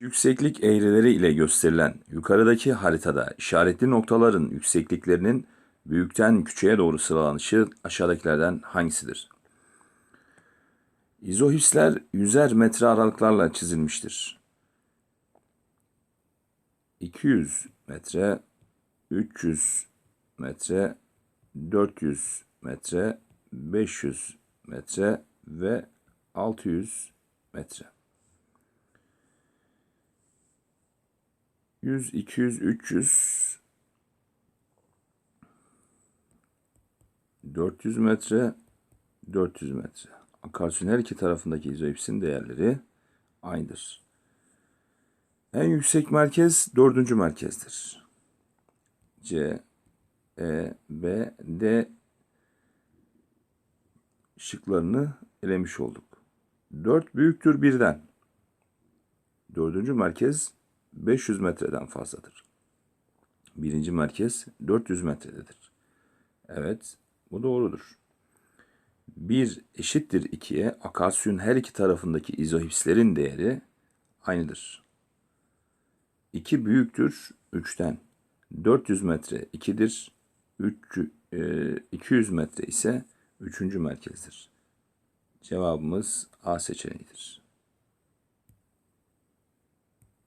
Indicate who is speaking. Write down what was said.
Speaker 1: Yükseklik eğrileri ile gösterilen yukarıdaki haritada işaretli noktaların yüksekliklerinin büyükten küçüğe doğru sıralanışı aşağıdakilerden hangisidir? İzohipsler yüzer metre aralıklarla çizilmiştir. 200 metre, 300 metre, 400 metre, 500 metre ve 600 metre. 100, 200, 300, 400 metre, 400 metre. Akarsuyun her iki tarafındaki izoipsin değerleri aynıdır. En yüksek merkez dördüncü merkezdir. C, E, B, D şıklarını elemiş olduk. 4 büyüktür birden. Dördüncü merkez 500 metreden fazladır. Birinci merkez 400 metrededir. Evet, bu doğrudur. 1 eşittir 2'ye akarsuyun her iki tarafındaki izohipslerin değeri aynıdır. 2 büyüktür 3'ten. 400 metre 2'dir. 3, e, 200 metre ise 3. merkezdir. Cevabımız A seçeneğidir.